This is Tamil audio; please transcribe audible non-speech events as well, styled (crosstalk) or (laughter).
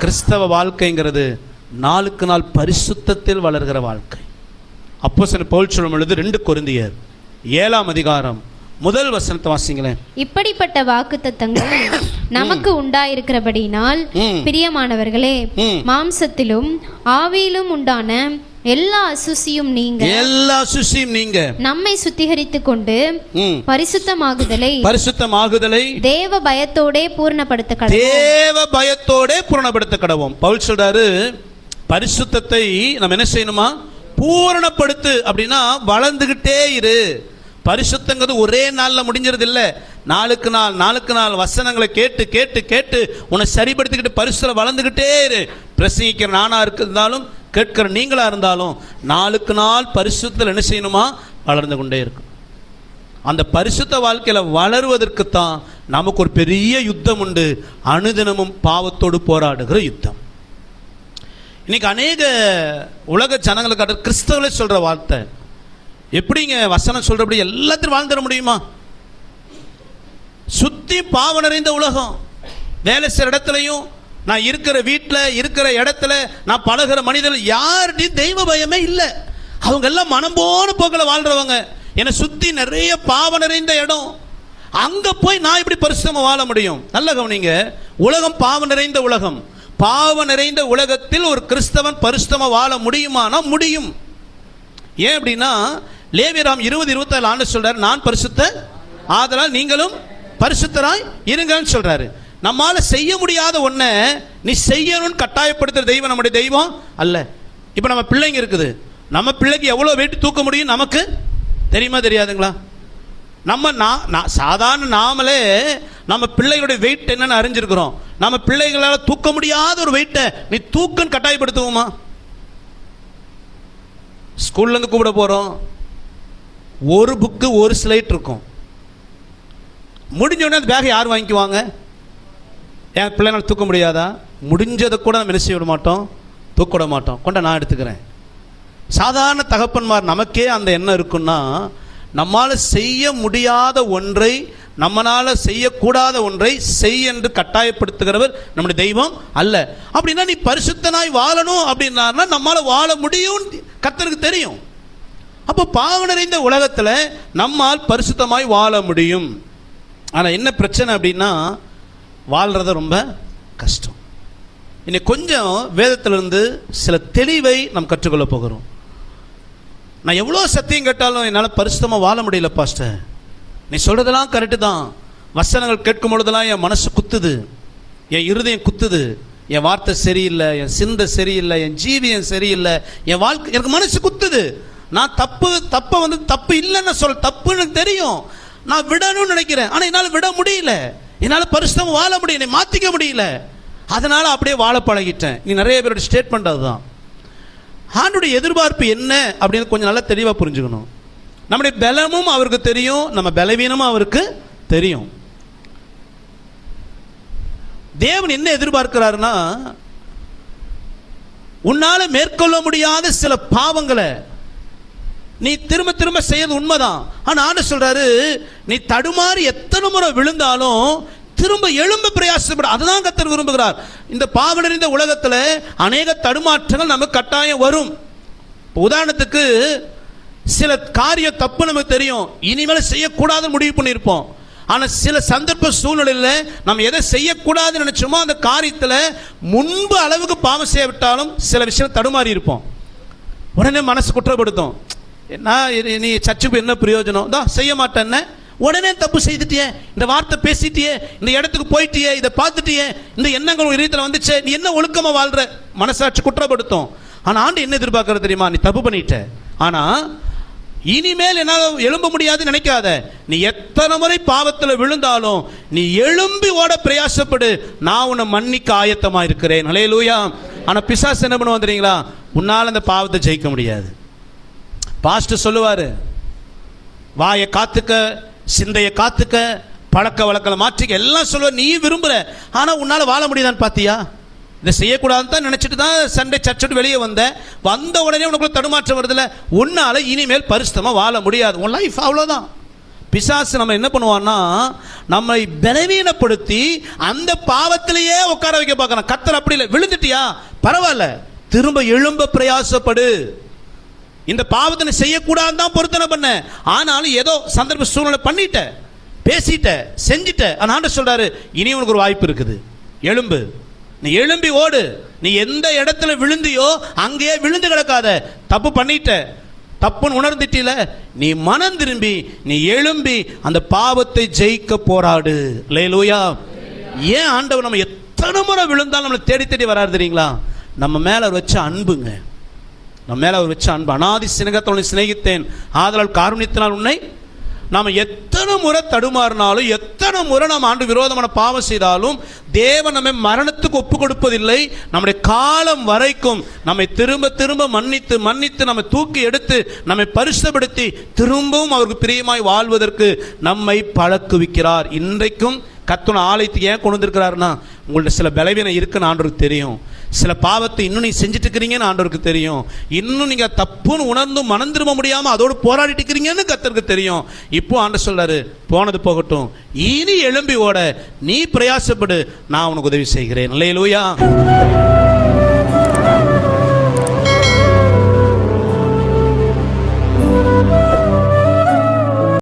கிறிஸ்தவ வாழ்க்கைங்கிறது நாளுக்கு நாள் பரிசுத்தத்தில் வளர்கிற வாழ்க்கை அப்போ சில பவுல் சொல்லும் பொழுது ரெண்டு கொரிந்தியர் ஏழாம் அதிகாரம் முதல் வசனத்தை வாசிங்களேன் இப்படிப்பட்ட வாக்குத்தத்தங்கள் (coughs) நமக்கு உண்டாயிருக்கிறபடினால் ம். பிரியமானவர்களே. மாம்சத்திலும் ஆவியிலும் உண்டான எல்லா அசுசியும் நீங்க. எல்லா சுசியும் நீங்க. நம்மை சுத்திகரித்துக் கொண்டு. பரிசுத்தமாகுதலை பரிசுத்தமாகுதலை தேவ பயத்தோடே பூர்ணப்படுத்த கடவுள் தேவ பயத்தோட பூரணப்படுத்த கடவோம் பவுல் சொல்றாரு பரிசுத்தத்தை நம்ம என்ன செய்யணுமா? பூரணப்படுத்து அப்படின்னா வளர்ந்துகிட்டே இரு. பரிசுத்தங்கிறது ஒரே நாள்ல முடிஞ்சிருது இல்ல நாளுக்கு நாள் நாளுக்கு நாள் வசனங்களை கேட்டு கேட்டு கேட்டு உன்னை சரிப்படுத்திக்கிட்டு பரிசுல வளர்ந்துகிட்டே இரு. பிரசங்கிக்கிற நானா இருந்தாலும் கேட்கிற நீங்களாக இருந்தாலும் நாளுக்கு நாள் பரிசுத்தத்தில் என்ன செய்யணுமா? வளர்ந்து கொண்டே இருக்கும். அந்த பரிசுத்த வாழ்க்கையில் வளருவதற்கு தான் நமக்கு ஒரு பெரிய யுத்தம் உண்டு. அனுதினமும் பாவத்தோடு போராடுகிற யுத்தம். இன்னைக்கு அநேக உலக ஜனங்களுக்கு கிறிஸ்தவர்களே சொல்கிற வார்த்தை. எப்படிங்க வசனம் சொல்கிறபடி எல்லாத்தையும் வாழ்ந்துட முடியுமா? சுற்றி பாவம் நிறைந்த உலகம். வேலை செய்கிற இடத்துலையும் நான் இருக்கிற வீட்டில் இருக்கிற இடத்துல நான் பழகுற மனிதர்கள் யார்கிட்டையும் தெய்வ பயமே இல்லை. அவங்க எல்லாம் மனம் போன போக்கில் வாழ்றவங்க. என்னை சுற்றி நிறைய பாவம் நிறைந்த இடம். அங்கே போய் நான் இப்படி பரிசுத்தமா வாழ முடியும்? நல்ல கவனிங்க. உலகம் பாவம் நிறைந்த உலகம். பாவம் நிறைந்த உலகத்தில் ஒரு கிறிஸ்தவன் பரிசுத்தமாக வாழ முடியுமானா முடியும். ஏன் அப்படின்னா லேவிராம் இருபது இருபத்தாறு ஆண்டு சொல்றாரு நான் பரிசுத்த ஆதலால் நீங்களும் பரிசுத்தராய் இருங்கன்னு சொல்றாரு. நம்மால செய்ய முடியாத ஒன்றை நீ செய்யணும்னு கட்டாயப்படுத்துகிற தெய்வம் நம்முடைய தெய்வம் அல்ல. இப்போ நம்ம பிள்ளைங்க இருக்குது. நம்ம பிள்ளைக்கு எவ்வளோ வெயிட் தூக்க முடியும் நமக்கு? தெரியுமா தெரியாதுங்களா? நம்ம நான் சாதாரண நாமளே நம்ம பிள்ளைகளுடைய வெயிட் என்னன்னு அறிஞ்சிருக்கிறோம். நம்ம பிள்ளைகளால் தூக்க முடியாத ஒரு வெயிட்டை நீ தூக்கன்னு கட்டாயப்படுத்துவோமா? ஸ்கூல்லேருந்து கூப்பிட போகிறோம் ஒரு புக்கு ஒரு ஸ்லைட் இருக்கும். முடிஞ்சோடனே அந்த பேக்கை யார் வாங்கிக்குவாங்க? என் பிள்ளைனால தூக்க முடியாதா? முடிஞ்சதை கூட நம்ம என்ன செய்ய விட மாட்டோம்? தூக்க விட மாட்டோம். கொண்ட நான் எடுத்துக்கிறேன். சாதாரண தகப்பன்மார் நமக்கே அந்த எண்ணம் இருக்குன்னா நம்மால் செய்ய முடியாத ஒன்றை நம்மளால் செய்யக்கூடாத ஒன்றை செய் என்று கட்டாயப்படுத்துகிறவர் நம்முடைய தெய்வம் அல்ல. அப்படின்னா நீ பரிசுத்தனாய் வாழணும் அப்படின்னா நம்மளால் வாழ முடியும் கத்தருக்கு தெரியும். அப்போ பாவம் நிறைந்த உலகத்தில் நம்மால் பரிசுத்தமாய் வாழ முடியும். ஆனால் என்ன பிரச்சனை அப்படின்னா வாழ்றது ரொம்ப கஷ்டம். இனி கொஞ்சம் வேதத்திலிருந்து சில தெளிவை நாம் கற்றுக்கொள்ள போகிறோம். நான் எவ்வளோ சத்தியம் கேட்டாலும் என்னால் பரிசுத்தமாக வாழ முடியல பாஸ்டர். நீ சொல்கிறதெல்லாம் கரெக்டு தான். வசனங்கள் கேட்கும் பொழுதெல்லாம் என் மனசு குத்துது. என் இருதயம் குத்துது. என் வார்த்தை சரியில்லை என் சிந்தை சரியில்லை என் ஜீவியம் சரியில்லை. என் வாழ்க்கை எனக்கு மனசு குத்துது. நான் தப்பு தப்பை வந்து தப்பு இல்லைன்னு சொல் தப்புன்னு தெரியும். நான் விடணும்னு நினைக்கிறேன். ஆனால் என்னால் விட முடியல. என்னால் பரிசுத்தமாக வாழ முடியல என்னை மாற்றிக்க முடியல. அதனால் அப்படியே வாழ பழகிட்டேன். நீ நிறைய பேருடைய ஸ்டேட்மெண்ட் அதுதான். ஆண்டுடைய எதிர்பார்ப்பு என்ன அப்படின்னு கொஞ்சம் நல்லா தெளிவாக புரிஞ்சுக்கணும். நம்முடைய பலமும் அவருக்கு தெரியும் நம்ம பலவீனமும் அவருக்கு தெரியும். தேவன் என்ன எதிர்பார்க்கிறாருன்னா உன்னால் மேற்கொள்ள முடியாத சில பாவங்களை நீ திரும்ப திரும்ப செய்யறது உண்மைதான். ஆனால் ஆண்டு சொல்றாரு நீ தடுமாறி எத்தனை முறை விழுந்தாலும் திரும்ப எழும்ப பிரயாசப்படும் அதுதான் கத்தர் விரும்புகிறார். இந்த பாவனறிந்த உலகத்தில் அநேக தடுமாற்றங்கள் நமக்கு கட்டாயம் வரும். உதாரணத்துக்கு சில காரியம் தப்பு நமக்கு தெரியும். இனிமேல் செய்யக்கூடாதுன்னு முடிவு பண்ணியிருப்போம். ஆனால் சில சந்தர்ப்ப சூழ்நிலையில் நம்ம எதை செய்யக்கூடாதுன்னு நினச்சோமோ அந்த காரியத்தில் முன்பு அளவுக்கு பாவம் செய்யவிட்டாலும் சில விஷயம் தடுமாறி இருப்போம். உடனே மனசு குற்றப்படுத்தும். என்ன நீ சர்ச்சுக்கு என்ன பிரயோஜனம்? தான் செய்ய மாட்டேன்ன. உடனே தப்பு செய்துட்டியே. இந்த வார்த்தை பேசிட்டியே. இந்த இடத்துக்கு போயிட்டியே. இதை பார்த்துட்டியே. இந்த எண்ணங்கள் இதயத்தில் வந்துச்சே. நீ என்ன ஒழுக்கமாக வாழ்ற? மனசாட்சி குற்றப்படுத்தும். ஆனால் ஆண்டு என்ன எதிர்பார்க்கறது தெரியுமா? நீ தப்பு பண்ணிட்ட. ஆனால் இனிமேல் என்னால் எழும்ப முடியாதுன்னு நினைக்காத. நீ எத்தனை முறை பாவத்தில் விழுந்தாலும் நீ எழும்பி ஓட பிரயாசப்படு. நான் உன்னை மன்னிக்க ஆயத்தமாக இருக்கிறேன் ஹalleluya ஆனால் பிசாசு என்ன பண்ணுவோம் தெரியுங்களா? உன்னால் அந்த பாவத்தை ஜெயிக்க முடியாது. பாஸ்டர் சொல்லுவார் வாயை காத்துக்க சிந்தையை காத்துக்க பழக்க வழக்கங்களை மாற்றிக்க எல்லாம் சொல்லுவ நீ விரும்புற ஆனால் உன்னால் வாழ முடியுதான்னு பார்த்தியா இதை செய்யக்கூடாதுன்னு தான் நினச்சிட்டு தான் சண்டை சர்ச்சுட்டு வெளியே வந்த. வந்த உடனே உனக்குள்ள தடுமாற்றம் வருதுல உன்னால் இனிமேல் பரிசுத்தமாக வாழ முடியாது. உன் லைஃப் அவ்வளோதான் பிசாசு நம்ம என்ன பண்ணுவான்னா நம்மை பலவீனப்படுத்தி அந்த பாவத்திலேயே உட்கார வைக்க பார்க்கணும் கத்தர் அப்படி இல்லை. விழுந்துட்டியா? பரவாயில்ல. திரும்ப எழும்ப பிரயாசப்படு. இந்த பாவத்தை செய்யக்கூடாது செய்யக்கூடாதுன்னு தான் பொருத்தனை பண்ண. ஆனாலும் ஏதோ சந்தர்ப்ப சூழ்நிலை பண்ணிட்ட பேசிட்ட செஞ்சிட்ட. ஆனா சொல்றாரு இனி உனக்கு ஒரு வாய்ப்பு இருக்குது. எலும்பு நீ எலும்பி ஓடு. நீ எந்த இடத்துல விழுந்தியோ அங்கேயே விழுந்து கிடக்காத. தப்பு பண்ணிட்ட. தப்புன்னு உணர்ந்துட்டில நீ மனம் திரும்பி நீ எழும்பி அந்த பாவத்தை ஜெயிக்க போராடு. லேலூயா ஏன் ஆண்டவர் நம்ம எத்தனை முறை விழுந்தாலும் நம்மளை தேடி தேடி வராது தெரியுங்களா? நம்ம மேலே அவர் வச்ச அன்புங்க. நம்ம மேலே அவர் வச்ச அன்பு அனாதி சிநேகத்தோடு சிநேகித்தேன். ஆதலால் காரணித்தினால் உன்னை நாம் எத்தனை முறை தடுமாறினாலும் எத்தனை முறை நாம் ஆண்டு விரோதமான பாவம் செய்தாலும் தேவன் நம்மை மரணத்துக்கு ஒப்பு கொடுப்பதில்லை. நம்முடைய காலம் வரைக்கும் நம்மை திரும்ப திரும்ப மன்னித்து மன்னித்து நம்மை தூக்கி எடுத்து நம்மை பரிசுப்படுத்தி திரும்பவும் அவருக்கு பிரியமாய் வாழ்வதற்கு நம்மை பழக்குவிக்கிறார். இன்றைக்கும் கத்துன ஆலயத்துக்கு ஏன் கொண்டு வந்திருக்கிறாருன்னா உங்கள்ட்ட சில பலவீனம் இருக்குன்னு ஆண்டோருக்கு தெரியும். சில பாவத்தை இன்னும் நீங்கள் செஞ்சுட்டு இருக்கிறீங்கன்னு ஆண்டவருக்கு தெரியும். இன்னும் நீங்கள் தப்புன்னு உணர்ந்தும் மனம் திரும்ப முடியாமல் அதோடு போராடிட்டு இருக்கிறீங்கன்னு கத்தருக்கு தெரியும். இப்போ ஆண்டு சொல்கிறாரு போனது போகட்டும். இனி எழும்பி ஓட நீ பிரயாசப்படு நான் உனக்கு உதவி செய்கிறேன். இல்லையிலூயா